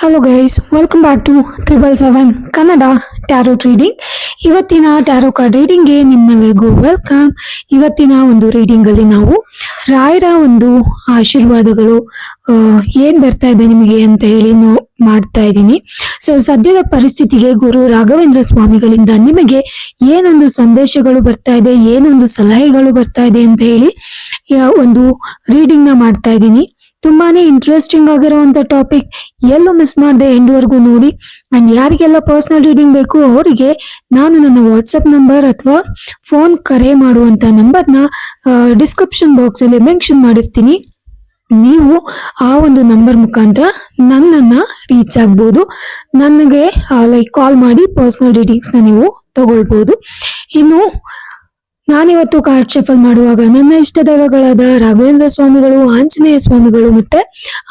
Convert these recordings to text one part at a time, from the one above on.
Hello guys welcome back to triple seven Kannada tarot reading ಇವತ್ತಿನ tarot card ರೀಡಿಂಗ್ಗೆ ನಿಮ್ಮೆಲ್ಲರಿಗೂ welcome ಇವತ್ತಿನ ಒಂದು ರೀಡಿಂಗ್ ಅಲ್ಲಿ ನಾವು ರಾಯರ ಒಂದು ಆಶೀರ್ವಾದಗಳು ಏನು ಬರ್ತಾ ಇದೆ ನಿಮಗೆ ಅಂತ ಹೇಳಿ ನೋ, ಮಾಡ್ತಾ ಇದ್ದೀನಿ. ಸೊ ಸದ್ಯದ ಪರಿಸ್ಥಿತಿಗೆ ಗುರು ರಾಘವೇಂದ್ರ ಸ್ವಾಮಿಗಳಿಂದ ನಿಮಗೆ ಏನೊಂದು ಸಂದೇಶಗಳು ಬರ್ತಾ ಇದೆ, ಏನೊಂದು ಸಲಹೆಗಳು ಬರ್ತಾ ಇದೆ ಅಂತ ಹೇಳಿ ಒಂದು ರೀಡಿಂಗ್ನ ಮಾಡ್ತಾ ಇದ್ದೀನಿ. ತುಂಬಾನೇ ಇಂಟ್ರೆಸ್ಟಿಂಗ್ ಆಗಿರುವಂತ ಟಾಪಿಕ್ ಎಲ್ಲೂ ಮಿಸ್ ಮಾಡದೆ ಎಂಡ್ವರೆಗೂ ನೋಡಿ. ಅಂಡ್ ಯಾರಿಗೆಲ್ಲ ಪರ್ಸನಲ್ ರೀಡಿಂಗ್ ಬೇಕು, ಅವರಿಗೆ ನಾನು ನನ್ನ ವಾಟ್ಸಪ್ ನಂಬರ್ ಅಥವಾ ಫೋನ್ ಕರೆ ಮಾಡುವಂತ ನಂಬರ್ನ ಡಿಸ್ಕ್ರಿಪ್ಷನ್ ಬಾಕ್ಸ್ ಅಲ್ಲಿ ಮೆನ್ಷನ್ ಮಾಡಿರ್ತೀನಿ. ನೀವು ಆ ಒಂದು ನಂಬರ್ ಮುಖಾಂತರ ನನ್ನನ್ನ ರೀಚ್ ಆಗ್ಬೋದು. ನನಗೆ ಲೈಕ್ ಕಾಲ್ ಮಾಡಿ ಪರ್ಸನಲ್ ರೀಡಿಂಗ್ಸ್ನ ನೀವು ತಗೊಳ್ಬೋದು. ಇನ್ನು ನಾನಿವತ್ತು ಕಾರ್ಡ್ ಶಫಲ್ ಮಾಡುವಾಗ ನನ್ನ ಇಷ್ಟ ದೈವಗಳಾದ ರಾಘವೇಂದ್ರ ಸ್ವಾಮಿಗಳು, ಆಂಜನೇಯ ಸ್ವಾಮಿಗಳು ಮತ್ತೆ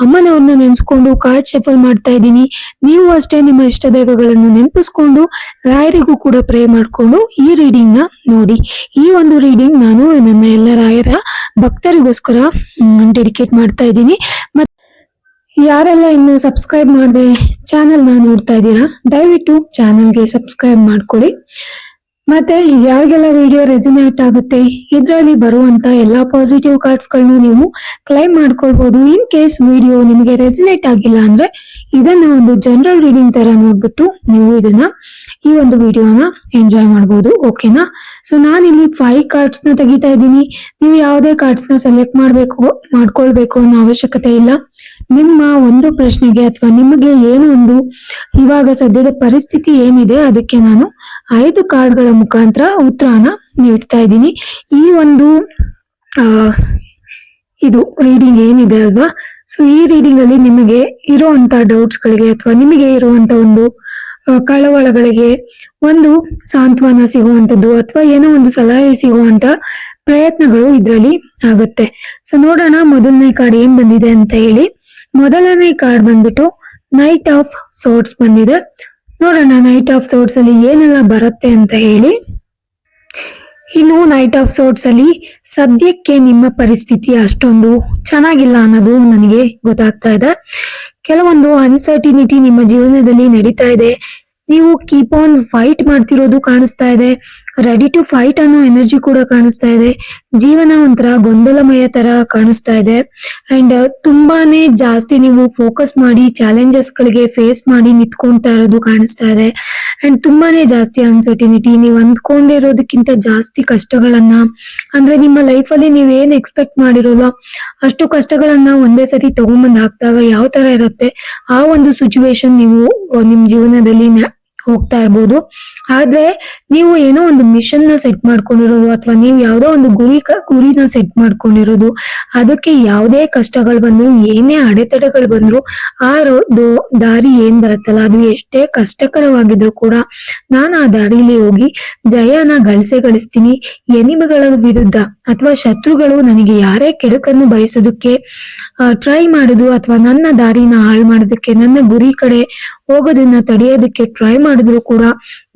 ಅಮ್ಮನವ್ರನ್ನ ನೆನೆಸ್ಕೊಂಡು ಕಾರ್ಡ್ ಶಫಲ್ ಮಾಡ್ತಾ ಇದ್ದೀನಿ. ನೀವು ಅಷ್ಟೇ ನಿಮ್ಮ ಇಷ್ಟ ದೈವಗಳನ್ನು ನೆನಪಿಸ್ಕೊಂಡು ರಾಯರಿಗೂ ಕೂಡ ಪ್ರೇ ಮಾಡ್ಕೊಂಡು ಈ ರೀಡಿಂಗ್ನ ನೋಡಿ. ಈ ಒಂದು ರೀಡಿಂಗ್ ನಾನು ನನ್ನ ಎಲ್ಲ ರಾಯರ ಭಕ್ತರಿಗೋಸ್ಕರ ಡೆಡಿಕೇಟ್ ಮಾಡ್ತಾ ಇದ್ದೀನಿ. ಮತ್ತೆ ಯಾರೆಲ್ಲ ಇನ್ನು ಸಬ್ಸ್ಕ್ರೈಬ್ ಮಾಡದೆ ಚಾನೆಲ್ನ ನೋಡ್ತಾ ಇದ್ದೀರಾ, ದಯವಿಟ್ಟು ಚಾನೆಲ್ಗೆ ಸಬ್ಸ್ಕ್ರೈಬ್ ಮಾಡ್ಕೊಳ್ಳಿ ಮತ್ತೆ ಯಾರಿಗೆಲ್ಲ ವಿಡಿಯೋ ರೆಸಿನೇಟ್ ಆಗುತ್ತೆ, ಇದರಲ್ಲಿ ಬರುವಂತ ಎಲ್ಲಾ ಪಾಸಿಟಿವ್ ಕಾರ್ಡ್ಸ್ಗಳನ್ನು ನೀವು ಕ್ಲೈಮ್ ಮಾಡ್ಕೊಳ್ಬಹುದು ಇನ್ ಕೇಸ್ ವಿಡಿಯೋ ನಿಮಗೆ ರೆಸಿನೇಟ್ ಆಗಿಲ್ಲ ಅಂದ್ರೆ, ಇದನ್ನ ಒಂದು ಜನರಲ್ ರೀಡಿಂಗ್ ತರ ನೋಡ್ಬಿಟ್ಟು ನೀವು ಇದನ್ನ ಈ ಒಂದು ವಿಡಿಯೋನ ಎಂಜಾಯ್ ಮಾಡಬಹುದು ಓಕೆನಾ ಸೊ ಇಲ್ಲಿ ಫೈವ್ ಕಾರ್ಡ್ಸ್ನ ತೆಗಿತಾ ಇದ್ದೀನಿ. ನೀವು ಯಾವುದೇ ಕಾರ್ಡ್ಸ್ನ ಸೆಲೆಕ್ಟ್ ಮಾಡ್ಬೇಕು, ಮಾಡ್ಕೊಳ್ಬೇಕು ಅನ್ನೋ ಅವಶ್ಯಕತೆ ಇಲ್ಲ. ನಿಮ್ಮ ಒಂದು ಪ್ರಶ್ನೆಗೆ ಅಥವಾ ನಿಮಗೆ ಏನು ಒಂದು ಇವಾಗ ಸದ್ಯದ ಪರಿಸ್ಥಿತಿ ಏನಿದೆ, ಅದಕ್ಕೆ ನಾನು ಐದು ಕಾರ್ಡ್ಗಳ ಮುಖಾಂತರ ಉತ್ತರನ ನೀಡ್ತಾ ಇದ್ದೀನಿ. ಈ ಒಂದು ಇದು ರೀಡಿಂಗ್ ಏನಿದೆ ಅಲ್ವಾ? ಸೊ ಈ ರೀಡಿಂಗ್ ಅಲ್ಲಿ ನಿಮಗೆ ಇರುವಂತ ಡೌಟ್ಸ್ ಗಳಿಗೆ ಅಥವಾ ನಿಮಗೆ ಇರುವಂತ ಒಂದು ಕಳವಳಗಳಿಗೆ ಒಂದು ಸಾಂತ್ವನ ಸಿಗುವಂಥದ್ದು ಅಥವಾ ಏನೋ ಒಂದು ಸಲಹೆ ಸಿಗುವಂತ ಪ್ರಯತ್ನಗಳು ಇದರಲ್ಲಿ ಆಗುತ್ತೆ. ಸೊ ನೋಡೋಣ ಮೊದಲನೇ ಕಾರ್ಡ್ ಏನ್ ಬಂದಿದೆ ಅಂತ ಹೇಳಿ. ಮೊದಲನೇ ಕಾರ್ಡ್ ಬಂದ್ಬಿಟ್ಟು ನೈಟ್ ಆಫ್ ಸೋಟ್ಸ್ ಬಂದಿದೆ. ನೋಡೋಣ ನೈಟ್ ಆಫ್ ಸೋರ್ಟ್ಸ್ ಅಲ್ಲಿ ಏನೆಲ್ಲ ಬರುತ್ತೆ ಅಂತ ಹೇಳಿ. ಇನ್ನು ನೈಟ್ ಆಫ್ ಸೋರ್ಟ್ಸ್ ಅಲ್ಲಿ ಸದ್ಯಕ್ಕೆ ನಿಮ್ಮ ಪರಿಸ್ಥಿತಿ ಅಷ್ಟೊಂದು ಚೆನ್ನಾಗಿಲ್ಲ ಅನ್ನೋದು ನನಗೆ ಗೊತ್ತಾಗ್ತಾ ಇದೆ. ಕೆಲವೊಂದು ಅನ್ಸರ್ಟಿನಿಟಿ ನಿಮ್ಮ ಜೀವನದಲ್ಲಿ ನಡೀತಾ ಇದೆ. ನೀವು ಕೀಪ್ ಆನ್ ಫೈಟ್ ಮಾಡ್ತಿರೋದು ಕಾಣಿಸ್ತಾ ಇದೆ. ರೆಡಿ ಟು ಫೈಟ್ ಅನ್ನೋ ಎನರ್ಜಿ ಕೂಡ ಕಾಣಿಸ್ತಾ ಇದೆ. ಜೀವನ ಒಂಥರ ಗೊಂದಲಮಯ ತರ ಕಾಣಿಸ್ತಾ ಇದೆ. ಅಂಡ್ ತುಂಬಾನೇ ಜಾಸ್ತಿ ನೀವು ಫೋಕಸ್ ಮಾಡಿ ಚಾಲೆಂಜಸ್ ಗಳಿಗೆ ಫೇಸ್ ಮಾಡಿ ನಿಂತ್ಕೊಂತಾ ಇರೋದು ಕಾಣಿಸ್ತಾ ಇದೆ. ಅಂಡ್ ತುಂಬಾನೇ ಜಾಸ್ತಿ ಅನ್ಸರ್ಟಿನಿಟಿ ನೀವು ಅಂದ್ಕೊಂಡಿರೋದಕ್ಕಿಂತ ಜಾಸ್ತಿ ಕಷ್ಟಗಳನ್ನ, ಅಂದ್ರೆ ನಿಮ್ಮ ಲೈಫ್ ಅಲ್ಲಿ ನೀವ್ ಏನ್ ಎಕ್ಸ್ಪೆಕ್ಟ್ ಮಾಡಿರೋಲ್ಲ, ಅಷ್ಟು ಕಷ್ಟಗಳನ್ನ ಒಂದೇ ಸತಿ ತಗೊಂಬಂದ್ ಹಾಕಿದಾಗ ಯಾವ ತರ ಇರುತ್ತೆ, ಆ ಒಂದು ಸಿಚುವೇಶನ್ ನೀವು, ನಿಮ್ ಜೀವನದಲ್ಲಿ ಹೋಗ್ತಾ ಇರ್ಬೋದು. ಆದ್ರೆ ನೀವು ಏನೋ ಒಂದು ಮಿಷನ್ನ ಸೆಟ್ ಮಾಡ್ಕೊಂಡಿರೋದು ಅಥವಾ ನೀವು ಯಾವ್ದೋ ಒಂದು ಗುರಿ ಗುರಿನ ಸೆಟ್ ಮಾಡ್ಕೊಂಡಿರೋದು, ಅದಕ್ಕೆ ಯಾವುದೇ ಕಷ್ಟಗಳು ಬಂದ್ರು, ಏನೇ ಅಡೆತಡೆಗಳು ಬಂದ್ರು, ಆ ದಾರಿ ಏನ್ ಬರುತ್ತಲ್ಲ, ಅದು ಎಷ್ಟೇ ಕಷ್ಟಕರವಾಗಿದ್ರು ಕೂಡ ನಾನು ಆ ದಾರಿಲಿ ಹೋಗಿ ಜಯನ ಗಳಿಸೇ ಗಳಿಸ್ತೀನಿ. ಎನಿಮಿಗಳ ವಿರುದ್ಧ ಅಥವಾ ಶತ್ರುಗಳು ನನಗೆ ಯಾರೇ ಕೆಡುಕನ್ನು ಬಯಸೋದಕ್ಕೆ ಟ್ರೈ ಮಾಡುದು ಅಥವಾ ನನ್ನ ದಾರಿನ ಹಾಳು ಮಾಡೋದಕ್ಕೆ, ನನ್ನ ಗುರಿ ಕಡೆ ಹೋಗೋದನ್ನ ತಡೆಯೋದಕ್ಕೆ ಟ್ರೈ ಮಾಡಿದ್ರು ಕೂಡ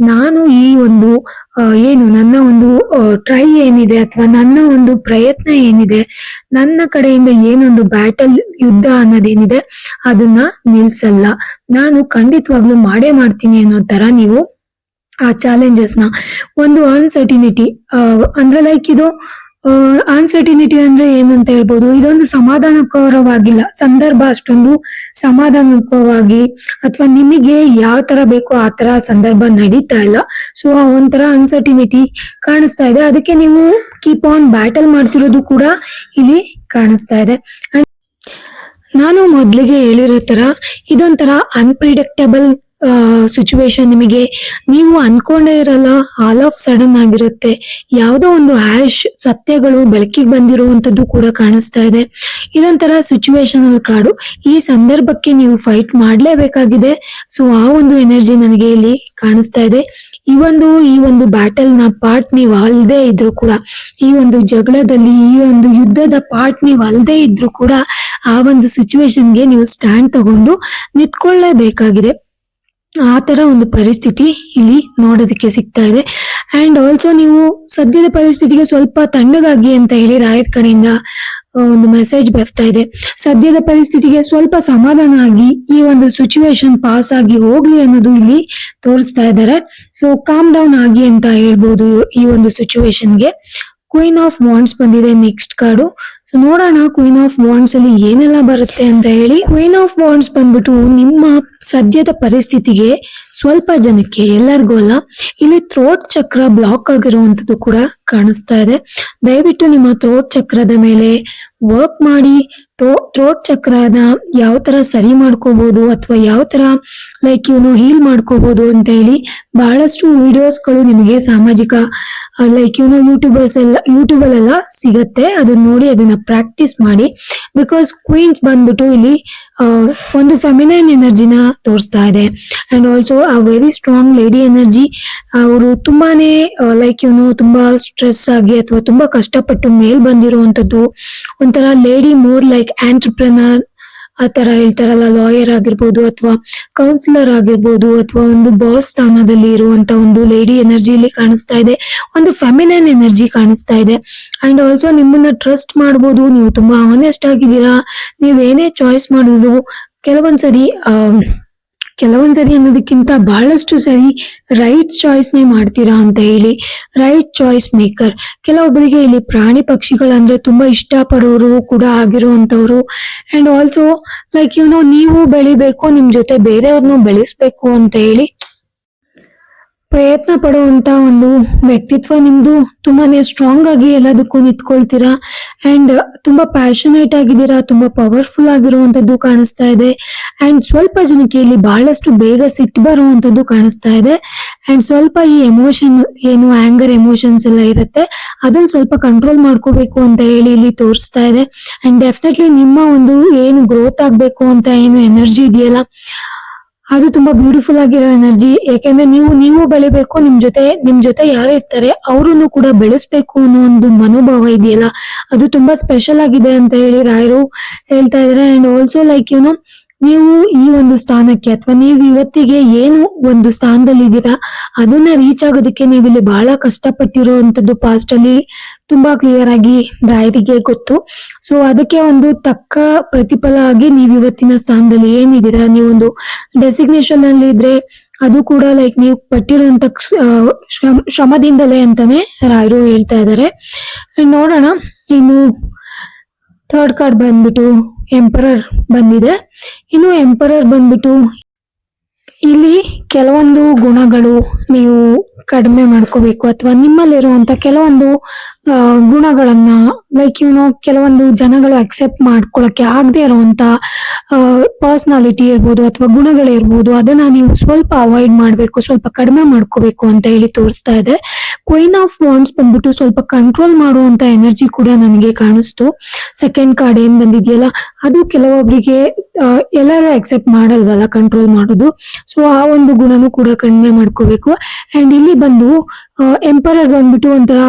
ನಾನು ಈ ಒಂದು ಏನು ನನ್ನ ಒಂದು ಟ್ರೈ ಏನಿದೆ ಅಥವಾ ನನ್ನ ಒಂದು ಪ್ರಯತ್ನ ಏನಿದೆ, ನನ್ನ ಕಡೆಯಿಂದ ಏನೊಂದು ಬ್ಯಾಟಲ್ ಯುದ್ಧ ಅನ್ನೋದೇನಿದೆ ಅದನ್ನ ನಿಲ್ಸಲ್ಲ. ನಾನು ಖಂಡಿತವಾಗ್ಲೂ ಮಾಡೇ ಮಾಡ್ತೀನಿ ಅನ್ನೋ ತರ ನೀವು ಆ ಚಾಲೆಂಜಸ್ನ ಒಂದು ಅನ್ಸರ್ಟಿನಿಟಿ ಅಂದ್ರೆ ಲೈಕ್ ಇದು ಅನ್ಸರ್ಟಿನಿಟಿ ಅಂದ್ರೆ ಏನಂತ ಹೇಳ್ಬೋದು? ಇದೊಂದು ಸಮಾಧಾನಕರವಾಗಿಲ್ಲ. ಸಂದರ್ಭ ಅಷ್ಟೊಂದು ಸಮಾಧಾನಕವಾಗಿ ಅಥವಾ ನಿಮಗೆ ಯಾವ ತರ ಬೇಕೋ ಆ ತರ ಸಂದರ್ಭ ನಡೀತಾ ಇಲ್ಲ. ಸೊ ಆ ಒಂಥರ ಅನ್ಸರ್ಟಿನಿಟಿ ಕಾಣಿಸ್ತಾ ಇದೆ. ಅದಕ್ಕೆ ನೀವು ಕೀಪ್ ಆನ್ ಬ್ಯಾಟಲ್ ಮಾಡ್ತಿರೋದು ಕೂಡ ಇಲ್ಲಿ ಕಾಣಿಸ್ತಾ ಇದೆ. ನಾನು ಮೊದಲಿಗೆ ಹೇಳಿರೋ ತರ ಇದೊಂಥರ ಅನ್ಪ್ರಿಡಿಕ್ಟಬಲ್ ಸಿಚುವೇಶನ್ ನಿಮಗೆ ನೀವು ಅನ್ಕೊಂಡೇ ಇರಲ್ಲ ಆಲ್ ಆಫ್ ಸಡನ್ ಆಗಿರುತ್ತೆ. ಯಾವುದೋ ಒಂದು ಆಶ್ ಸತ್ಯಗಳು ಬೆಳಕಿಗೆ ಬಂದಿರುವಂತದ್ದು ಕೂಡ ಕಾಣಿಸ್ತಾ ಇದೆ. ಇದೊಂಥರ ಸಿಚುವೇಶನಲ್ ಕಾಡು. ಈ ಸಂದರ್ಭಕ್ಕೆ ನೀವು ಫೈಟ್ ಮಾಡಲೇಬೇಕಾಗಿದೆ. ಸೊ ಆ ಒಂದು ಎನರ್ಜಿ ನನಗೆ ಇಲ್ಲಿ ಕಾಣಿಸ್ತಾ ಇದೆ. ಈ ಒಂದು ಈ ಒಂದು ಬ್ಯಾಟಲ್ನ ಪಾರ್ಟ್ ನೀವು ಅಲ್ಲದೆ ಇದ್ರು ಕೂಡ, ಈ ಒಂದು ಜಗಳದಲ್ಲಿ, ಈ ಒಂದು ಯುದ್ಧದ ಪಾರ್ಟ್ ನೀವು ಅಲ್ಲದೆ ಇದ್ರು ಕೂಡ, ಆ ಒಂದು ಸಿಚುವೇಶನ್ಗೆ ನೀವು ಸ್ಟ್ಯಾಂಡ್ ತಗೊಂಡು ನಿಂತ್ಕೊಳ್ಳೇಬೇಕಾಗಿದೆ. ಆ ತರ ಒಂದು ಪರಿಸ್ಥಿತಿ ಇಲ್ಲಿ ನೋಡೋದಕ್ಕೆ ಸಿಗ್ತಾ ಇದೆ. ಅಂಡ್ ಆಲ್ಸೋ ನೀವು ಸದ್ಯದ ಪರಿಸ್ಥಿತಿಗೆ ಸ್ವಲ್ಪ ತಣ್ಣಗಾಗಿ ಅಂತ ಹೇಳಿ ರಾಯತ್ ಕಡೆಯಿಂದ ಒಂದು ಮೆಸೇಜ್ ಬರ್ತಾ ಇದೆ. ಸದ್ಯದ ಪರಿಸ್ಥಿತಿಗೆ ಸ್ವಲ್ಪ ಸಮಾಧಾನ ಆಗಿ, ಈ ಒಂದು ಸಿಚುವೇಶನ್ ಪಾಸ್ ಆಗಿ ಹೋಗ್ಲಿ ಅನ್ನೋದು ಇಲ್ಲಿ ತೋರಿಸ್ತಾ ಇದ್ದಾರೆ. ಸೊ ಕಾಮ್ ಡೌನ್ ಆಗಿ ಅಂತ ಹೇಳ್ಬೋದು ಈ ಒಂದು ಸಿಚುವೇಶನ್ಗೆ ಕ್ವೀನ್ ಆಫ್ ವಾಂಡ್ಸ್ ಬಂದಿದೆ ನೆಕ್ಸ್ಟ್ ಕಾರ್ಡು ನೋಡೋಣ ಕ್ವೀನ್ ಆಫ್ ವಾಂಡ್ಸ್ ಅಲ್ಲಿ ಏನೆಲ್ಲ ಬರುತ್ತೆ ಅಂತ ಹೇಳಿ. ಕ್ವೀನ್ ಆಫ್ ವಾಂಡ್ಸ್ ಬಂದ್ಬಿಟ್ಟು ನಿಮ್ಮ ಸದ್ಯದ ಪರಿಸ್ಥಿತಿಗೆ ಸ್ವಲ್ಪ ಜನಕ್ಕೆ ಎಲ್ಲರಿಗೂ ಅಲ್ಲ, ಇಲ್ಲಿ ಥ್ರೋಟ್ ಚಕ್ರ ಬ್ಲಾಕ್ ಆಗಿರುವಂತದ್ದು ಕೂಡ ಕಾಣಿಸ್ತಾ ಇದೆ. ದಯವಿಟ್ಟು ನಿಮ್ಮ ಥ್ರೋಟ್ ಚಕ್ರದ ಮೇಲೆ ವರ್ಕ್ ಮಾಡಿ ಥ್ರೋಟ್ ಚಕ್ರನ ಯಾವ ತರ ಸರಿ ಮಾಡ್ಕೋಬಹುದು ಅಥವಾ ಯಾವ ತರ ಲೈಕ್ ಇವನು ಹೀಲ್ ಮಾಡ್ಕೋಬಹುದು ಅಂತ ಹೇಳಿ ಬಹಳಷ್ಟು ವಿಡಿಯೋಸ್ಗಳು ನಿಮಗೆ ಸಾಮಾಜಿಕ ಲೈಕ್ ಇವನು ಯೂಟ್ಯೂಬರ್ಸ್ ಎಲ್ಲ ಯೂಟ್ಯೂಬ್ ಅಲ್ಲೆಲ್ಲ ಸಿಗತ್ತೆ. ಅದನ್ನ ನೋಡಿ, ಅದನ್ನ ಪ್ರಾಕ್ಟೀಸ್ ಮಾಡಿ. ಬಿಕಾಸ್ ಕ್ವೀನ್ಸ್ ಬಂದ್ಬಿಟ್ಟು ಇಲ್ಲಿ ಒಂದು ಫೆಮಿನೈನ್ ಎನರ್ಜಿನ ತೋರಿಸ್ತಾ ಇದೆ. ಅಂಡ್ ಆಲ್ಸೋ ಆ ವೆರಿ ಸ್ಟ್ರಾಂಗ್ ಲೇಡಿ ಎನರ್ಜಿ ಅವರು ತುಂಬಾನೇ ಲೈಕ್ ಇವನು ತುಂಬಾ ಸ್ಟ್ರೆಸ್ ಆಗಿ ಅಥವಾ ತುಂಬಾ ಕಷ್ಟಪಟ್ಟು ಮೇಲ್ ಬಂದಿರುವಂತದ್ದು ಒಂಥರ ಲೇಡಿ ಮೋರ್ ಲೈಕ್ ಆಂಟರ್ಪ್ರನರ್ ಆ ತರ ಹೇಳ್ತಾರಲ್ಲ ಲಾಯರ್ ಆಗಿರ್ಬೋದು ಅಥವಾ ಕೌನ್ಸಿಲರ್ ಆಗಿರ್ಬೋದು ಅಥವಾ ಒಂದು ಬಾಸ್ ಸ್ಥಾನದಲ್ಲಿ ಇರುವಂತ ಒಂದು ಲೇಡಿ ಎನರ್ಜಿ ಇಲ್ಲಿ ಕಾಣಿಸ್ತಾ ಇದೆ, ಒಂದು ಫೆಮಿನೈನ್ ಎನರ್ಜಿ ಕಾಣಿಸ್ತಾ ಇದೆ. ಅಂಡ್ ಆಲ್ಸೋ ನಿಮ್ಮನ್ನ ಟ್ರಸ್ಟ್ ಮಾಡ್ಬೋದು, ನೀವು ತುಂಬಾ ಆನೆಸ್ಟ್ ಆಗಿದ್ದೀರಾ ನೀವೇನೇ ಚಾಯ್ಸ್ ಮಾಡಿದ್ರು, ಕೆಲವೊಂದ್ಸರಿ ಆ ಕೆಲವೊಂದ್ಸರಿ ಅನ್ನೋದಕ್ಕಿಂತ ಬಹಳಷ್ಟು ಸರಿ ರೈಟ್ ಚಾಯ್ಸ್ನೇ ಮಾಡ್ತೀರಾ ಅಂತ ಹೇಳಿ ರೈಟ್ ಚಾಯ್ಸ್ ಮೇಕರ್ ಕೆಲವೊಬ್ಬರಿಗೆ ಇಲ್ಲಿ ಪ್ರಾಣಿ ಪಕ್ಷಿಗಳಂದ್ರೆ ತುಂಬಾ ಇಷ್ಟ ಪಡೋರು ಕೂಡ ಆಗಿರುವಂತವ್ರು ಅಂಡ್ ಆಲ್ಸೋ ಲೈಕ್ ಇವನು ನೀವು ಬೆಳಿಬೇಕು, ನಿಮ್ ಜೊತೆ ಬೇರೆಯವ್ರನ್ನೂ ಬೆಳೆಸ್ಬೇಕು ಅಂತ ಹೇಳಿ ಪ್ರಯತ್ನ ಪಡುವಂತ ಒಂದು ವ್ಯಕ್ತಿತ್ವ ನಿಮ್ದು ತುಂಬಾನೇ ಸ್ಟ್ರಾಂಗ್ ಆಗಿ ಎಲ್ಲದಕ್ಕೂ ನಿಂತ್ಕೊಳ್ತೀರಾ? ಅಂಡ್ ತುಂಬಾ ಪ್ಯಾಷನೇಟ್ ಆಗಿದ್ದೀರಾ? ತುಂಬಾ ಪವರ್ಫುಲ್ ಆಗಿರುವಂತದ್ದು ಕಾಣಿಸ್ತಾ ಇದೆ. ಅಂಡ್ ಸ್ವಲ್ಪ ಜನಕ್ಕೆ ಇಲ್ಲಿ ಬಹಳಷ್ಟು ಬೇಗ ಸಿಟ್ಟು ಬರುವಂತದ್ದು ಕಾಣಿಸ್ತಾ ಇದೆ. ಅಂಡ್ ಸ್ವಲ್ಪ ಈ ಎಮೋಷನ್ ಏನು ಆಂಗರ್ ಎಮೋಷನ್ಸ್ ಎಲ್ಲ ಇರುತ್ತೆ. ಅದನ್ನ ಸ್ವಲ್ಪ ಕಂಟ್ರೋಲ್ ಮಾಡ್ಕೋಬೇಕು ಅಂತ ಹೇಳಿ ಇಲ್ಲಿ ತೋರಿಸ್ತಾ ಇದೆ. ಅಂಡ್ ಡೆಫಿನೆಟ್ಲಿ ನಿಮ್ಮ ಒಂದು ಏನು ಗ್ರೋತ್ ಆಗ್ಬೇಕು ಅಂತ ಏನು ಎನರ್ಜಿ ಇದೆಯಲ್ಲ ಅದು ತುಂಬಾ ಬ್ಯೂಟಿಫುಲ್ ಆಗಿರೋ ಎನರ್ಜಿ ಯಾಕೆಂದ್ರೆ ನೀವು ನೀವು ಬೆಳಿಬೇಕು, ನಿಮ್ ಜೊತೆ ನಿಮ್ ಜೊತೆ ಯಾರು ಇರ್ತಾರೆ ಅವ್ರನ್ನು ಕೂಡ ಬೆಳೆಸ್ಬೇಕು ಅನ್ನೋ ಒಂದು ಮನೋಭಾವ ಇದೆಯಲ್ಲ? ಅದು ತುಂಬಾ ಸ್ಪೆಷಲ್ ಆಗಿದೆ ಅಂತ ಹೇಳಿ ರಾಯರು ಹೇಳ್ತಾ ಇದಾರೆ. ಅಂಡ್ ಆಲ್ಸೋ ಲೈಕ್ ಯುನೋ ನೀವು ಈ ಒಂದು ಸ್ಥಾನಕ್ಕೆ ಅಥವಾ ನೀವು ಇವತ್ತಿಗೆ ಏನು ಒಂದು ಸ್ಥಾನದಲ್ಲಿ ಇದ್ದೀರಾ ಅದನ್ನ ರೀಚ್ ಆಗೋದಕ್ಕೆ ನೀವು ಇಲ್ಲಿ ಬಹಳ ಕಷ್ಟಪಟ್ಟಿರುವಂತದ್ದು ಪಾಸ್ಟ್ ಅಲ್ಲಿ ತುಂಬಾ ಕ್ಲಿಯರ್ ಆಗಿ ರಾಯರಿಗೆ ಗೊತ್ತು. ಸೊ ಅದಕ್ಕೆ ಒಂದು ತಕ್ಕ ಪ್ರತಿಫಲ ಆಗಿ ನೀವು ಇವತ್ತಿನ ಸ್ಥಾನದಲ್ಲಿ ಏನಿದ್ದೀರಾ, ನೀವೊಂದು ಡೆಸಿಗ್ನೇಷನ್ ಅಲ್ಲಿ ಇದ್ರೆ ಅದು ಕೂಡ ಲೈಕ್ ನೀವು ಪಟ್ಟಿರುವಂತ ಶ್ರಮ- ಶ್ರಮದಿಂದಲೇ ಅಂತಾನೆ ರಾಯರು ಹೇಳ್ತಾ ಇದ್ದಾರೆ. ನೋಡೋಣ, ಇನ್ನು ಥರ್ಡ್ ಕಾರ್ಡ್ ಬಂದ್ಬಿಟ್ಟು ಎಂಪರರ್ ಬಂದಿದೆ. ಇನ್ನು ಎಂಪರರ್ ಬಂದ್ಬಿಟ್ಟು ಇಲ್ಲಿ ಕೆಲವೊಂದು ಗುಣಗಳು ನೀವು ಕಡಿಮೆ ಮಾಡ್ಕೋಬೇಕು ಅಥವಾ ನಿಮ್ಮಲ್ಲಿರುವಂತ ಕೆಲವೊಂದು ಗುಣಗಳನ್ನ ಲೈಕ್ ಇವನು ಕೆಲವೊಂದು ಜನಗಳು ಅಕ್ಸೆಪ್ಟ್ ಮಾಡ್ಕೊಳಕ್ಕೆ ಆಗದೆ ಇರುವಂತ ಪರ್ಸನಾಲಿಟಿ ಇರ್ಬೋದು ಅಥವಾ ಗುಣಗಳಿರ್ಬೋದು ಅದನ್ನ ನೀವು ಸ್ವಲ್ಪ ಅವಾಯ್ಡ್ ಮಾಡ್ಬೇಕು, ಸ್ವಲ್ಪ ಕಡಿಮೆ ಮಾಡ್ಕೋಬೇಕು ಅಂತ ಹೇಳಿ ತೋರಿಸ್ತಾ ಇದೆ. ಕ್ವೀನ್ ಆಫ್ ವಾಂಡ್ಸ್ ಬಂದ್ಬಿಟ್ಟು ಸ್ವಲ್ಪ ಕಂಟ್ರೋಲ್ ಮಾಡುವಂತ ಎನರ್ಜಿ ಕೂಡ ನನಗೆ ಕಾಣಿಸ್ತು. ಸೆಕೆಂಡ್ ಕಾರ್ಡ್ ಏನ್ ಬಂದಿದೆಯಲ್ಲ, ಅದು ಕೆಲವೊಬ್ಬರಿಗೆ ಎಲ್ಲರೂ ಅಕ್ಸೆಪ್ಟ್ ಮಾಡಲ್ವಲ್ಲ ಕಂಟ್ರೋಲ್ ಮಾಡೋದು. ಸೊ ಆ ಒಂದು ಗುಣನೂ ಕೂಡ ಕಡಿಮೆ ಮಾಡ್ಕೋಬೇಕು. ಅಂಡ್ ಇಲ್ಲಿ ಬಂದು ಎಂಪರರ್ ಬಂದ್ಬಿಟ್ಟು ಒಂಥರ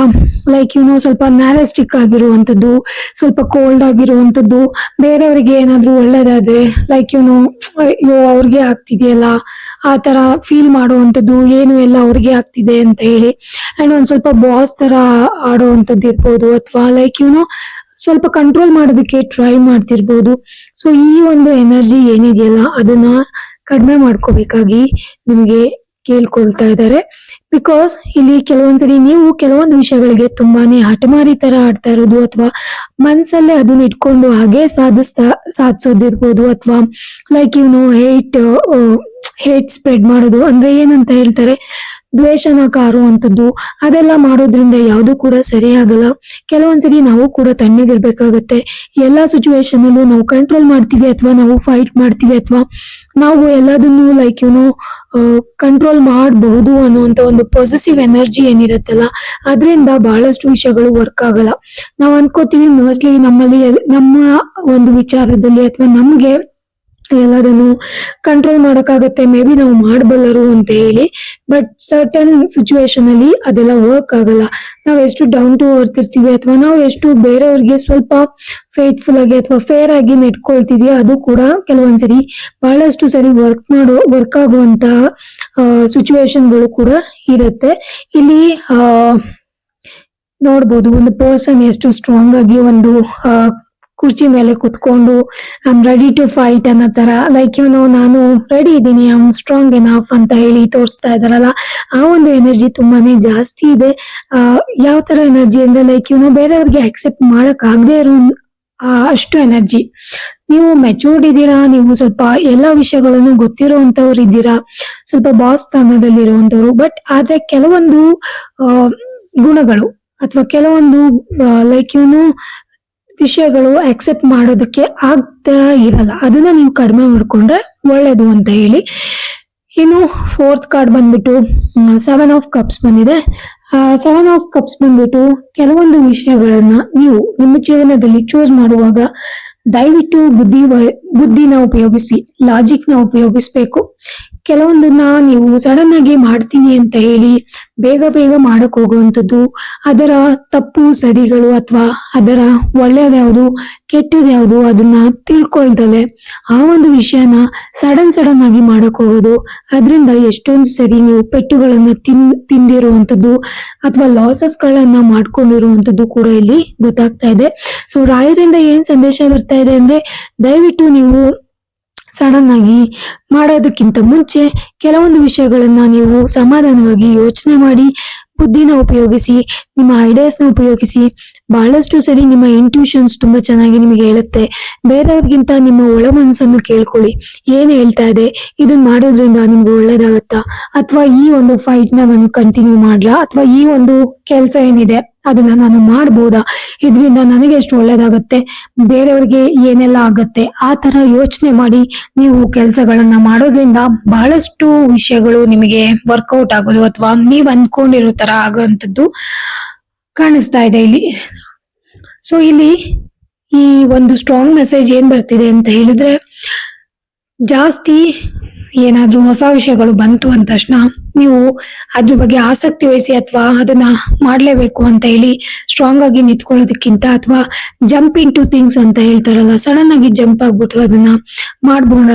ಲೈಕ್ ಯುನೋ ಸ್ವಲ್ಪ ನ್ಯಾರೆಸ್ಟಿಕ್ ಆಗಿರುವಂಥದ್ದು, ಸ್ವಲ್ಪ ಕೋಲ್ಡ್ ಆಗಿರುವಂಥದ್ದು, ಬೇರೆಯವರಿಗೆ ಏನಾದ್ರೂ ಒಳ್ಳೇದಾದ್ರೆ ಲೈಕ್ ಯುನೋ ಅಯ್ಯೋ, ಅವ್ರಿಗೆ ಆಗ್ತಿದೆಯಲ್ಲ, ಆ ತರ ಫೀಲ್ ಮಾಡುವಂಥದ್ದು ಏನು ಎಲ್ಲ ಅವ್ರಿಗೆ ಆಗ್ತಿದೆ ಅಂತ ಹೇಳಿ. ಅಂಡ್ ಒಂದ್ ಸ್ವಲ್ಪ ಬಾಸ್ ತರ ಆಡುವಂಥದ್ದು ಇರ್ಬೋದು, ಅಥವಾ ಲೈಕ್ ಯುನೋ ಸ್ವಲ್ಪ ಕಂಟ್ರೋಲ್ ಮಾಡೋದಕ್ಕೆ ಟ್ರೈ ಮಾಡ್ತಿರ್ಬೋದು. ಸೊ ಈ ಒಂದು ಎನರ್ಜಿ ಏನಿದೆಯಲ್ಲ, ಅದನ್ನ ಕಡಿಮೆ ಮಾಡ್ಕೋಬೇಕಾಗಿ ನಿಮಗೆ ಕೇಳ್ಕೊಳ್ತಾ ಇದ್ದಾರೆ. ಬಿಕಾಸ್ ಇಲ್ಲಿ ಕೆಲವೊಂದ್ಸರಿ ನೀವು ಕೆಲವೊಂದು ವಿಷಯಗಳಿಗೆ ತುಂಬಾನೇ ಹಠಮಾರಿ ತರ ಆಡ್ತಾ ಇರೋದು ಅಥವಾ ಮನ್ಸಲ್ಲೇ ಅದನ್ನ ಇಟ್ಕೊಂಡು ಹಾಗೆ ಸಾಧಿಸ್ತಾ, ಸಾಧಿಸೋದಿರ್ಬೋದು ಅಥವಾ ಲೈಕ್ ಇವನು ಹೇಟ್ ಹೇಟ್ ಸ್ಪ್ರೆಡ್ ಮಾಡೋದು. ಅಂದ್ರೆ ಏನಂತ ಹೇಳ್ತಾರೆ? ದ್ವೇಷನ ಕಾರುವಂತದ್ದು ಅದೆಲ್ಲ ಮಾಡೋದ್ರಿಂದ ಯಾವುದು ಕೂಡ ಸರಿ ಆಗಲ್ಲ ಕೆಲವೊಂದ್ಸರಿ ನಾವು ಕೂಡ ತಣ್ಣಗಿರ್ಬೇಕಾಗತ್ತೆ. ಎಲ್ಲ ಸಿಚುವೇಶನ್ ಅಲ್ಲೂ ನಾವು ಕಂಟ್ರೋಲ್ ಮಾಡ್ತೀವಿ ಅಥವಾ ನಾವು ಫೈಟ್ ಮಾಡ್ತೀವಿ ಅಥವಾ ನಾವು ಎಲ್ಲದನ್ನು ಲೈಕ್ ಇವನು ಕಂಟ್ರೋಲ್ ಮಾಡಬಹುದು ಅನ್ನುವಂಥ ಒಂದು ಪಾಸಿಟಿವ್ ಎನರ್ಜಿ ಏನಿರುತ್ತಲ್ಲ. ಅದರಿಂದ ಬಹಳಷ್ಟು ವಿಷಯಗಳು ವರ್ಕ್ ಆಗಲ್ಲ. ನಾವು ಅನ್ಕೋತೀವಿ ಮೋಸ್ಟ್ಲಿ ನಮ್ಮಲ್ಲಿ ನಮ್ಮ ಒಂದು ವಿಚಾರದಲ್ಲಿ ಅಥವಾ ನಮ್ಗೆ ಎಲ್ಲದನ್ನು ಕಂಟ್ರೋಲ್ ಮಾಡೋಕ್ಕಾಗತ್ತೆ ಮೇ ಬಿ ನಾವು ಮಾಡಬಲ್ಲರು ಅಂತ ಹೇಳಿ ಬಟ್ ಸರ್ಟನ್ ಸಿಚುವೇಶನ್ ಅಲ್ಲಿ ಅದೆಲ್ಲ ವರ್ಕ್ ಆಗಲ್ಲ. ನಾವು ಎಷ್ಟು ಡೌನ್ ಟು ಅರ್ತ್ ಇರ್ತೀವಿ ಅಥವಾ ನಾವು ಎಷ್ಟು ಬೇರೆಯವ್ರಿಗೆ ಸ್ವಲ್ಪ ಫೇತ್ಫುಲ್ ಆಗಿ ಅಥವಾ ಫೇರ್ ಆಗಿ ನೆಟ್ಕೊಳ್ತೀವಿ ಅದು ಕೂಡ ಕೆಲವೊಂದ್ಸರಿ ಬಹಳಷ್ಟು ಸರಿ ವರ್ಕ್ ಮಾಡೋ ವರ್ಕ್ ಆಗುವಂತಹ ಸಿಚುವೇಶನ್ಗಳು ಕೂಡ ಇರುತ್ತೆ. ಇಲ್ಲಿ, ಆ ನೋಡ್ಬೋದು, ಒಂದು ಪರ್ಸನ್ ಎಷ್ಟು ಸ್ಟ್ರಾಂಗ್ ಆಗಿ ಒಂದು ಕುರ್ಚಿ ಮೇಲೆ ಕುತ್ಕೊಂಡು ಐ ರೆಡಿ ಟು ಫೈಟ್ ಅನ್ನೋ ತರ. ಲೈಕ್ ಇವನು ನಾನು ರೆಡಿ ಇದ್ದೀನಿ ಐ ಆಮ್ ಸ್ಟ್ರಾಂಗ್ ಎನಫ್ ಅಂತ ಹೇಳಿ ತೋರಿಸ್ತಾ ಇದಾರಲ್ಲ ಆ ಒಂದು ಎನರ್ಜಿ ತುಂಬಾನೇ ಜಾಸ್ತಿ ಇದೆ. ಯಾವ ತರ ಎನರ್ಜಿ ಅಂದ್ರೆ ಲೈಕ್ ಇವನು ಬೇರೆಯವ್ರಿಗೆ ಅಕ್ಸೆಪ್ಟ್ ಮಾಡಕ್ ಆಗದೆ ಇರೋ ಅಷ್ಟು ಎನರ್ಜಿ ನೀವು ಮೆಚೂರ್ಡ್ ಇದ್ದೀರಾ, ನೀವು ಸ್ವಲ್ಪ ಎಲ್ಲ ವಿಷಯಗಳನ್ನು ಗೊತ್ತಿರುವಂತವ್ರು ಇದ್ದೀರಾ, ಸ್ವಲ್ಪ ಬಾಸ್ ಸ್ಥಾನದಲ್ಲಿ ಸ್ಥಾನದಲ್ಲಿರುವಂತವ್ರು ಬಟ್ ಆದ್ರೆ ಕೆಲವೊಂದು ಗುಣಗಳು ಅಥವಾ ಕೆಲವೊಂದು ಲೈಕ್ ಇವನು ವಿಷಯಗಳು ಅಕ್ಸೆಪ್ಟ್ ಮಾಡೋದಕ್ಕೆ ಆಗ್ತಾ ಇರಲ್ಲ. ಅದನ್ನ ನೀವು ಕಡಿಮೆ ಮಾಡಿಕೊಂಡ್ರೆ ಒಳ್ಳೇದು ಅಂತ ಹೇಳಿ. ಇನ್ನು ಫೋರ್ತ್ ಕಾರ್ಡ್ ಬಂದ್ಬಿಟ್ಟು ಸೆವೆನ್ ಆಫ್ ಕಪ್ಸ್ ಬಂದಿದೆ. ಸೆವೆನ್ ಆಫ್ ಕಪ್ಸ್ ಬಂದ್ಬಿಟ್ಟು ಕೆಲವೊಂದು ವಿಷಯಗಳನ್ನ ನೀವು ನಿಮ್ಮ ಜೀವನದಲ್ಲಿ ಚೂಸ್ ಮಾಡುವಾಗ ದಯವಿಟ್ಟು ಬುದ್ಧಿ ಬುದ್ಧಿನ ಉಪಯೋಗಿಸಿ ಲಾಜಿಕ್ನ ಉಪಯೋಗಿಸ್ಬೇಕು. ಕೆಲವೊಂದನ್ನ ನೀವು ಸಡನ್ ಆಗಿ ಮಾಡ್ತೀನಿ ಅಂತ ಹೇಳಿ ಬೇಗ ಬೇಗ ಮಾಡಕ್ ಹೋಗುವಂಥದ್ದು, ಅದರ ತಪ್ಪು ಸರಿಗಳು ಅಥವಾ ಅದರ ಒಳ್ಳೆಯದ್ಯಾವುದು ಕೆಟ್ಟದ್ಯಾವುದು ಅದನ್ನ ತಿಳ್ಕೊಳ್ದಲೆ ಆ ಒಂದು ವಿಷಯನ ಸಡನ್ ಸಡನ್ ಆಗಿ ಮಾಡಕ್ ಹೋಗೋದು. ಅದರಿಂದ ಎಷ್ಟೊಂದು ಸರಿ ನೀವು ಪೆಟ್ಟುಗಳನ್ನ ತಿನ್, ತಿಂದಿರುವಂಥದ್ದು ಅಥವಾ ಲಾಸಸ್ ಗಳನ್ನ ಮಾಡ್ಕೊಂಡಿರುವಂಥದ್ದು ಕೂಡ ಇಲ್ಲಿ ಗೊತ್ತಾಗ್ತಾ ಇದೆ. ಸೊ ರಾಯರಿಂದ ಏನ್ ಸಂದೇಶ ಬರ್ತಾ ಇದೆ ಅಂದ್ರೆ ದಯವಿಟ್ಟು ನೀವು ಸಡನ್ ಆಗಿ ಮಾಡೋದಕ್ಕಿಂತ ಮುಂಚೆ ಕೆಲವೊಂದು ವಿಷಯಗಳನ್ನ ನೀವು ಸಮಾಧಾನವಾಗಿ ಯೋಚನೆ ಮಾಡಿ, ಬುದ್ಧಿನ ಉಪಯೋಗಿಸಿ, ನಿಮ್ಮ ಐಡಿಯಾಸ್ನ ಉಪಯೋಗಿಸಿ, ಬಹಳಷ್ಟು ಸರಿ ನಿಮ್ಮ ಇಂಟ್ಯೂಷನ್ಸ್ ತುಂಬಾ ಚೆನ್ನಾಗಿ ನಿಮಗೆ ಹೇಳುತ್ತೆ. ಬೇರೆಯವ್ರಿಗಿಂತ ನಿಮ್ಮ ಒಳ ಮನಸ್ಸನ್ನು ಕೇಳ್ಕೊಳ್ಳಿ. ಏನ್ ಹೇಳ್ತಾ ಇದೆ? ಇದನ್ನ ಮಾಡೋದ್ರಿಂದ ನಿಮ್ಗೆ ಒಳ್ಳೇದಾಗತ್ತಾ? ಅಥವಾ ಈ ಒಂದು ಫೈಟ್ನ ನಾನು ಕಂಟಿನ್ಯೂ ಮಾಡ್ಲಾ? ಅಥವಾ ಈ ಒಂದು ಕೆಲಸ ಏನಿದೆ? ಅದನ್ನ ನಾನು ಮಾಡ್ಬೋದಾ? ಇದರಿಂದ ನನಗೆ ಎಷ್ಟು ಒಳ್ಳೇದಾಗತ್ತೆ? ಬೇರೆಯವ್ರಿಗೆ ಏನೆಲ್ಲ ಆಗತ್ತೆ? ಆ ತರ ಯೋಚನೆ ಮಾಡಿ ನೀವು ಕೆಲಸಗಳನ್ನ ಮಾಡೋದ್ರಿಂದ ಬಹಳಷ್ಟು ವಿಷಯಗಳು ನಿಮಗೆ ವರ್ಕೌಟ್ ಆಗೋದು ಅಥವಾ ನೀವ್ ಅನ್ಕೊಂಡಿರೋ ತರ ಆಗೋಂಥದ್ದು ಕಾಣಿಸ್ತಾ ಇದೆ ಇಲ್ಲಿ. ಸೊ ಇಲ್ಲಿ ಈ ಒಂದು ಸ್ಟ್ರಾಂಗ್ ಮೆಸೇಜ್ ಏನ್ ಬರ್ತಿದೆ ಅಂತ ಹೇಳಿದ್ರೆ, ಜಾಸ್ತಿ ಏನಾದ್ರೂ ಹೊಸ ವಿಷಯಗಳು ಬಂತು ಅಂದ ತಕ್ಷಣ ನೀವು ಅದ್ರ ಬಗ್ಗೆ ಆಸಕ್ತಿ ವಹಿಸಿ ಅಥವಾ ಅದನ್ನ ಮಾಡ್ಲೇಬೇಕು ಅಂತ ಹೇಳಿ ಸ್ಟ್ರಾಂಗ್ ಆಗಿ ನಿಂತ್ಕೊಳ್ಳೋದಕ್ಕಿಂತ ಅಥವಾ ಜಂಪ್ ಇನ್ ಟು ಥಿಂಗ್ಸ್ ಅಂತ ಹೇಳ್ತಾರಲ್ಲ ಸಡನ್ ಆಗಿ ಜಂಪ್ ಆಗ್ಬಿಟ್ಟು ಅದನ್ನ ಮಾಡ್ಬೋಣ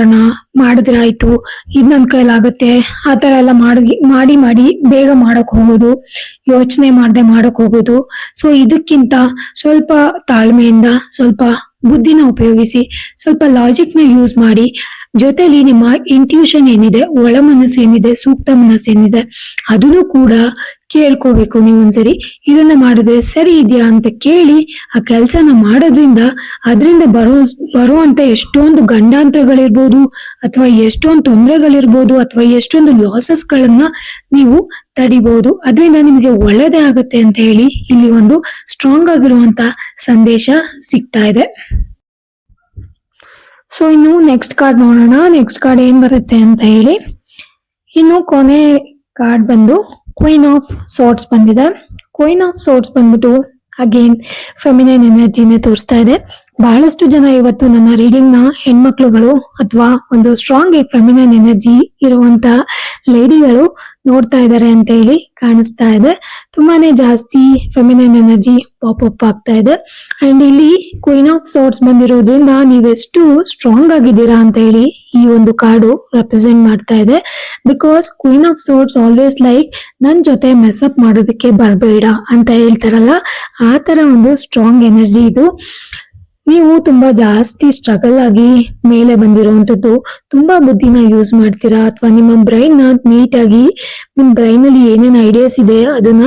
ಮಾಡಿದ್ರೆ ಆಯ್ತು, ಇದ್ ನನ್ ಕೈಲಾಗತ್ತೆ, ಆ ತರ ಎಲ್ಲ ಮಾಡಿ ಮಾಡಿ ಮಾಡಿ ಬೇಗ ಮಾಡಕ್ ಹೋಗೋದು, ಯೋಚನೆ ಮಾಡದೆ ಮಾಡಕ್ ಹೋಗೋದು. ಸೊ ಇದಕ್ಕಿಂತ ಸ್ವಲ್ಪ ತಾಳ್ಮೆಯಿಂದ ಸ್ವಲ್ಪ ಬುದ್ಧಿನ ಉಪಯೋಗಿಸಿ ಸ್ವಲ್ಪ ಲಾಜಿಕ್ನ ಯೂಸ್ ಮಾಡಿ ಜೊತೆಲಿ ನಿಮ್ಮ ಇಂಟ್ಯೂಷನ್ ಏನಿದೆ ಒಳ ಮನಸ್ಸು ಏನಿದೆ ಸೂಕ್ತ ಮನಸ್ಸು ಏನಿದೆ ಅದನ್ನು ಕೂಡ ಕೇಳ್ಕೋಬೇಕು ನೀವು ಒಂದ್ಸರಿ. ಇದನ್ನ ಮಾಡಿದ್ರೆ ಸರಿ ಇದೆಯಾ ಅಂತ ಕೇಳಿ, ಆ ಕೆಲ್ಸನ ಮಾಡೋದ್ರಿಂದ ಅದರಿಂದ ಬರೋ, ಬರುವಂತ ಎಷ್ಟೊಂದು ಗಂಡಾಂತರಗಳಿರ್ಬೋದು, ಅಥವಾ ಎಷ್ಟೊಂದು ತೊಂದರೆಗಳಿರ್ಬೋದು, ಅಥವಾ ಎಷ್ಟೊಂದು ಲಾಸಸ್ ಗಳನ್ನ ನೀವು ತಡಿಬಹುದು ಅದರಿಂದ ನಿಮಗೆ ಒಳ್ಳೇದೇ ಆಗತ್ತೆ ಅಂತ ಹೇಳಿ ಇಲ್ಲಿ ಒಂದು ಸ್ಟ್ರಾಂಗ್ ಆಗಿರುವಂತ ಸಂದೇಶ ಸಿಗ್ತಾ ಇದೆ. ಸೊ ಇನ್ನು ನೆಕ್ಸ್ಟ್ ಕಾರ್ಡ್ ನೋಡೋಣ. ನೆಕ್ಸ್ಟ್ ಕಾರ್ಡ್ ಏನ್ ಬರುತ್ತೆ ಅಂತ ಹೇಳಿ. ಇನ್ನು ಕೊನೆ ಕಾರ್ಡ್ ಬಂದು ಕ್ವೀನ್ ಆಫ್ ಸೋರ್ಟ್ಸ್ ಬಂದಿದೆ. ಕ್ವೀನ್ ಆಫ್ ಸೋರ್ಟ್ಸ್ ಬಂದ್ಬಿಟ್ಟು ಅಗೇನ್ ಫೆಮಿನೈನ್ ಎನರ್ಜಿನೇ ತೋರಿಸ್ತಾ ಇದೆ. ಬಹಳಷ್ಟು ಜನ ಇವತ್ತು ನನ್ನ ರೀಡಿಂಗ್ನ ಹೆಣ್ಮಕ್ಳುಗಳು ಅಥವಾ ಒಂದು ಸ್ಟ್ರಾಂಗ್ ಫೆಮಿನೈನ್ ಎನರ್ಜಿ ಇರುವಂತ ಲೇಡಿಗಳು ನೋಡ್ತಾ ಇದ್ದಾರೆ ಅಂತ ಹೇಳಿ ಕಾಣಿಸ್ತಾ ಇದೆ. ತುಂಬಾನೇ ಜಾಸ್ತಿ ಫೆಮಿನೈನ್ ಎನರ್ಜಿ ಪಾಪ್ ಅಪ್ ಆಗ್ತಾ ಇದೆ. ಅಂಡ್ ಇಲ್ಲಿ ಕ್ವೀನ್ ಆಫ್ ಸೋರ್ಟ್ಸ್ ಬಂದಿರೋದ್ರಿಂದ ನೀವೆಷ್ಟು ಸ್ಟ್ರಾಂಗ್ ಆಗಿದ್ದೀರಾ ಅಂತ ಹೇಳಿ ಈ ಒಂದು ಕಾರ್ಡು ರೆಪ್ರೆಸೆಂಟ್ ಮಾಡ್ತಾ ಇದೆ. Because queen of swords always like ನನ್ ಜೊತೆ ಮೆಸ್ಅಪ್ ಮಾಡೋದಕ್ಕೆ ಬರಬೇಡ ಅಂತ ಹೇಳ್ತಾರಲ್ಲ, ಆ ತರ ಒಂದು ಸ್ಟ್ರಾಂಗ್ ಎನರ್ಜಿ ಇದು. ನೀವು ತುಂಬಾ ಜಾಸ್ತಿ ಸ್ಟ್ರಗಲ್ ಆಗಿ ಮೇಲೆ ಬಂದಿರುವಂತದ್ದು ತುಂಬಾ ಬುದ್ಧಿನ ಯೂಸ್ ಮಾಡ್ತೀರಾ? ಅಥವಾ ನಿಮ್ಮ ಬ್ರೈನ್ನ ನೀಟಾಗಿ ನಿಮ್ ಬ್ರೈನ್ ಅಲ್ಲಿ ಏನೇನ್ ಐಡಿಯಾಸ್ ಇದೆ ಅದನ್ನ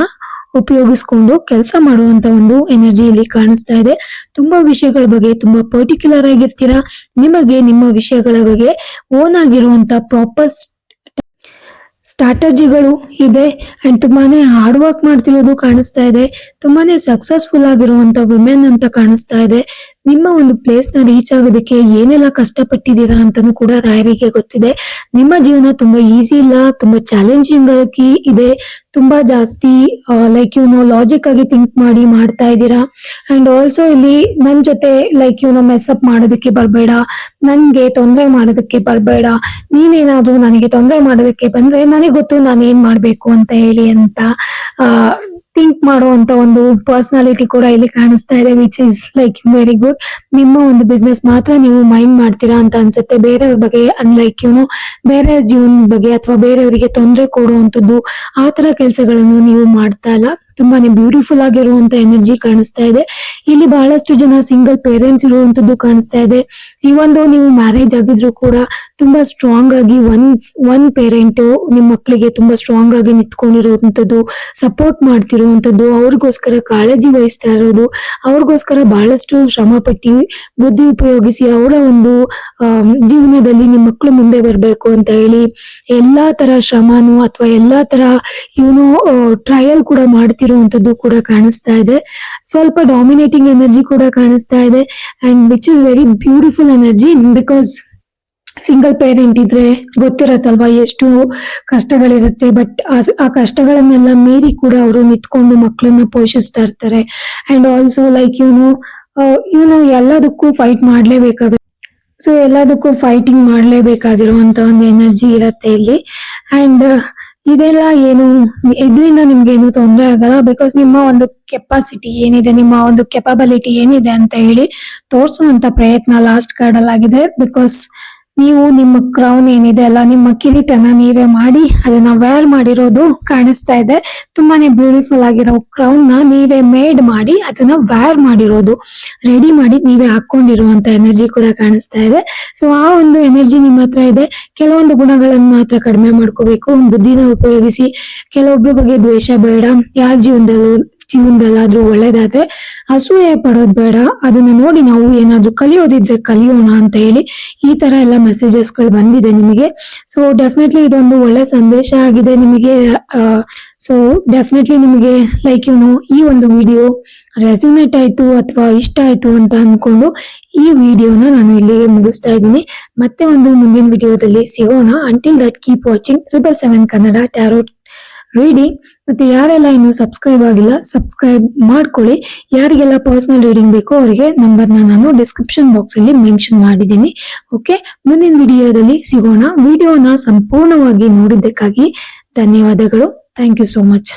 ಉಪಯೋಗಿಸ್ಕೊಂಡು ಕೆಲಸ ಮಾಡುವಂತ ಒಂದು ಎನರ್ಜಿ ಇಲ್ಲಿ ಕಾಣಿಸ್ತಾ ಇದೆ. ತುಂಬಾ ವಿಷಯಗಳ ಬಗ್ಗೆ ತುಂಬಾ ಪರ್ಟಿಕ್ಯುಲರ್ ಆಗಿರ್ತೀರಾ? ನಿಮಗೆ ನಿಮ್ಮ ವಿಷಯಗಳ ಬಗ್ಗೆ ಓನ್ ಆಗಿರುವಂತ ಪ್ರಾಪರ್ ಸ್ಟ್ರಾಟಜಿಗಳು ಇದೆ ಅಂಡ್ ತುಂಬಾನೇ ಹಾರ್ಡ್ ವರ್ಕ್ ಮಾಡ್ತಿರೋದು ಕಾಣಿಸ್ತಾ ಇದೆ. ತುಂಬಾನೇ ಸಕ್ಸಸ್ಫುಲ್ ಆಗಿರುವಂತ ವುಮೆನ್ ಅಂತ ಕಾಣಿಸ್ತಾ ಇದೆ. ನಿಮ್ಮ ಒಂದು ಪ್ಲೇಸ್ನ ರೀಚ್ ಆಗೋದಕ್ಕೆ ಏನೆಲ್ಲ ಕಷ್ಟಪಟ್ಟಿದ್ದೀರಾ ಅಂತಾನು ಕೂಡ ರಾಯರಿಗೆ ಗೊತ್ತಿದೆ. ನಿಮ್ಮ ಜೀವನ ತುಂಬಾ ಈಸಿ ಇಲ್ಲ, ತುಂಬಾ ಚಾಲೆಂಜಿಂಗ್ ಆಗಿ ಇದೆ, ತುಂಬಾ ಜಾಸ್ತಿ ಲೈಕ್ ಯುನೋ ಲಾಜಿಕ್ ಆಗಿ ಥಿಂಕ್ ಮಾಡಿ ಮಾಡ್ತಾ ಇದ್ದೀರಾ. ಅಂಡ್ ಆಲ್ಸೋ ಇಲ್ಲಿ ನನ್ ಜೊತೆ ಲೈಕ್ ಇವ್ನು ಮೆಸ್ಅಪ್ ಮಾಡೋದಕ್ಕೆ ಬರಬೇಡ ನನ್ಗೆ ತೊಂದರೆ ಮಾಡೋದಕ್ಕೆ ಬರಬೇಡ, ನೀನೇನಾದ್ರೂ ನನಗೆ ತೊಂದರೆ ಮಾಡೋದಕ್ಕೆ ಬಂದ್ರೆ ನನಗೆ ಗೊತ್ತು ನಾನು ಏನ್ ಮಾಡ್ಬೇಕು ಅಂತ ಹೇಳಿ ಅಂತ, ಆ ಥಿಂಕ್ ಮಾಡುವಂತ ಒಂದು ಪರ್ಸನಾಲಿಟಿ ಕೂಡ ಇಲ್ಲಿ ಕಾಣಿಸ್ತಾ ಇದೆ which is like very good ನಿಮ್ಮ ಒಂದು ಬಿಸ್ನೆಸ್ ಮಾತ್ರ ನೀವು ಮೈಂಡ್ ಮಾಡ್ತೀರಾ ಅಂತ ಅನ್ಸುತ್ತೆ. ಬೇರೆಯವ್ರ ಬಗ್ಗೆ ಅನ್ಲೈಕ್ ಇವನು ಬೇರೆ ಜೀವನ ಬಗ್ಗೆ ಅಥವಾ ಬೇರೆಯವರಿಗೆ ತೊಂದರೆ ಕೊಡುವಂತದ್ದು ಆ ತರ ಕೆಲಸಗಳನ್ನು ನೀವು ಮಾಡ್ತಾ ಇಲ್ಲ. ತುಂಬಾನೇ ಬ್ಯೂಟಿಫುಲ್ ಆಗಿರುವಂತ ಎನರ್ಜಿ ಕಾಣಿಸ್ತಾ ಇದೆ. ಇಲ್ಲಿ ಬಹಳಷ್ಟು ಜನ ಸಿಂಗಲ್ ಪೇರೆಂಟ್ಸ್ ಇರುವಂತದ್ದು ಕಾಣಿಸ್ತಾ ಇದೆ. ಈ ಒಂದು ನೀವು ಮ್ಯಾರೇಜ್ ಆಗಿದ್ರು ಕೂಡ ತುಂಬಾ ಸ್ಟ್ರಾಂಗ್ ಆಗಿ ಒನ್ ಒನ್ ಪೇರೆಂಟ್ ನಿಮ್ ಮಕ್ಕಳಿಗೆ ತುಂಬಾ ಸ್ಟ್ರಾಂಗ್ ಆಗಿ ನಿಂತ್ಕೊಂಡಿರುವಂತದ್ದು ಸಪೋರ್ಟ್ ಮಾಡ್ತಿರುವಂತದ್ದು, ಅವ್ರಿಗೋಸ್ಕರ ಕಾಳಜಿ ವಹಿಸ್ತಾ ಇರೋದು, ಅವ್ರಿಗೋಸ್ಕರ ಬಹಳಷ್ಟು ಶ್ರಮ ಪಟ್ಟಿ, ಬುದ್ಧಿ ಉಪಯೋಗಿಸಿ ಅವರ ಒಂದು ಜೀವನದಲ್ಲಿ ನಿಮ್ ಮಕ್ಕಳು ಮುಂದೆ ಬರ್ಬೇಕು ಅಂತ ಹೇಳಿ ಎಲ್ಲಾ ತರ ಶ್ರಮನು ಅಥವಾ ಎಲ್ಲಾ ತರ ಇವನು ಟ್ರಯಲ್ ಕೂಡ ಮಾಡ್ತಿರುವಂತದ್ದು ಕೂಡ ಕಾಣಿಸ್ತಾ ಇದೆ. ಸ್ವಲ್ಪ ಡಾಮಿನೇಟಿಂಗ್ ಎನರ್ಜಿ ಕೂಡ ಕಾಣಿಸ್ತಾ ಇದೆ. And which is very beautiful energy because single parent ಇದ್ರೆ ಗೊತ್ತಿರತ್ತಲ್ವಾ ಎಷ್ಟು ಕಷ್ಟಗಳಿರುತ್ತೆ. ಬಟ್ ಆ ಕಷ್ಟಗಳನ್ನೆಲ್ಲ ಮೀರಿ ಕೂಡ ಅವರು ನಿಂತ್ಕೊಂಡು ಮಕ್ಕಳನ್ನ ಪೋಷಿಸ್ತಾ ಇರ್ತಾರೆ. ಅಂಡ್ ಆಲ್ಸೋ ಲೈಕ್ ಇವನು ಇವನು ಎಲ್ಲದಕ್ಕೂ ಫೈಟ್ ಮಾಡ್ಲೇಬೇಕಾಗುತ್ತೆ. ಸೊ ಎಲ್ಲದಕ್ಕೂ ಫೈಟಿಂಗ್ ಮಾಡ್ಲೇಬೇಕಾಗಿರುವಂತ ಒಂದು ಎನರ್ಜಿ ಇರತ್ತೆ ಇಲ್ಲಿ. ಅಂಡ್ ಇದೆಲ್ಲ ಏನು, ಇದರಿಂದ ನಿಮ್ಗೆ ಏನು ತೊಂದರೆ ಆಗಲ್ಲ ಬಿಕಾಸ್ ನಿಮ್ಮ ಒಂದು ಕೆಪಾಸಿಟಿ ಏನಿದೆ, ನಿಮ್ಮ ಒಂದು ಕೆಪಬಿಲಿಟಿ ಏನಿದೆ ಅಂತ ಹೇಳಿ ತೋರಿಸುವಂತ ಪ್ರಯತ್ನ ಲಾಸ್ಟ್ ಕಾರ್ಡ್ ಅಲ್ಲಿ ಆಗಿದೆ ಬಿಕಾಸ್ ನೀವು ನಿಮ್ಮ ಕ್ರೌನ್ ಏನಿದೆ ಅಲ್ಲ ನಿಮ್ಮ ಕಿರೀಟನ ನೀವೇ ಮಾಡಿ ಅದನ್ನ ವೇರ್ ಮಾಡಿರೋದು ಕಾಣಿಸ್ತಾ ಇದೆ. ತುಂಬಾನೇ ಬ್ಯೂಟಿಫುಲ್ ಆಗಿರೋ ಕ್ರೌನ್ನ ನೀವೇ ಮೇಡ್ ಮಾಡಿ ಅದನ್ನ ವೇರ್ ಮಾಡಿರೋದು. ರೆಡಿ ಮಾಡಿ ನೀವೇ ಹಾಕೊಂಡಿರುವಂತ ಎನರ್ಜಿ ಕೂಡ ಕಾಣಿಸ್ತಾ ಇದೆ. ಸೊ ಆ ಒಂದು ಎನರ್ಜಿ ನಿಮ್ಮ ಹತ್ರ ಇದೆ. ಕೆಲವೊಂದು ಗುಣಗಳನ್ನು ಮಾತ್ರ ಕಡಿಮೆ ಮಾಡ್ಕೋಬೇಕು. ಬುದ್ಧಿನ ಉಪಯೋಗಿಸಿ. ಕೆಲವೊಬ್ಬರ ಬಗ್ಗೆ ದ್ವೇಷ ಬೇಡ. ಯಾರ ಜೀವನದಲ್ಲೂ ಜೀವನದಲ್ಲಾದ್ರೂ ಒಳ್ಳೇದಾದ್ರೆ ಅಸೂಯೆ ಪಡೋದ್ ಬೇಡ. ಅದನ್ನ ನೋಡಿ ನಾವು ಏನಾದ್ರೂ ಕಲಿಯೋದಿದ್ರೆ ಕಲಿಯೋಣ ಅಂತ ಹೇಳಿ ಈ ತರ ಎಲ್ಲ ಮೆಸೇಜಸ್ಗಳು ಬಂದಿದೆ ನಿಮಗೆ. ಸೊ ಡೆಫಿನೆಟ್ಲಿ ಇದೊಂದು ಒಳ್ಳೆ ಸಂದೇಶ ಆಗಿದೆ ನಿಮಗೆ. ಸೊ ಡೆಫಿನೆಟ್ಲಿ ನಿಮಗೆ ಲೈಕ್ ಯು ನೋ ಈ ಒಂದು ವಿಡಿಯೋ ರೆಸ್ಯೂನೇಟ್ ಆಯ್ತು ಅಥವಾ ಇಷ್ಟ ಆಯ್ತು ಅಂತ ಅನ್ಕೊಂಡು ಈ ವಿಡಿಯೋನ ನಾನು ಇಲ್ಲಿಗೆ ಮುಗಿಸ್ತಾ ಇದ್ದೀನಿ. ಮತ್ತೆ ಒಂದು ಮುಂದಿನ ವಿಡಿಯೋದಲ್ಲಿ ಸಿಗೋಣ. Until that keep watching triple seven Kannada tarot reading ಮತ್ತೆ ಯಾರೆಲ್ಲ ಇನ್ನು ಸಬ್ಸ್ಕ್ರೈಬ್ ಆಗಿಲ್ಲ ಸಬ್ಸ್ಕ್ರೈಬ್ ಮಾಡ್ಕೊಳ್ಳಿ. ಯಾರಿಗೆಲ್ಲ ಪರ್ಸನಲ್ ರೀಡಿಂಗ್ ಬೇಕೋ ಅವರಿಗೆ ನಂಬರ್ನ ನಾನು ಡಿಸ್ಕ್ರಿಪ್ಷನ್ ಬಾಕ್ಸ್ ಅಲ್ಲಿ ಮೆನ್ಷನ್ ಮಾಡಿದ್ದೀನಿ. ಓಕೆ ಮುಂದಿನ ವಿಡಿಯೋದಲ್ಲಿ ಸಿಗೋಣ. ವಿಡಿಯೋನ ಸಂಪೂರ್ಣವಾಗಿ ನೋಡಿದ್ದಕ್ಕಾಗಿ ಧನ್ಯವಾದಗಳು. Thank you so much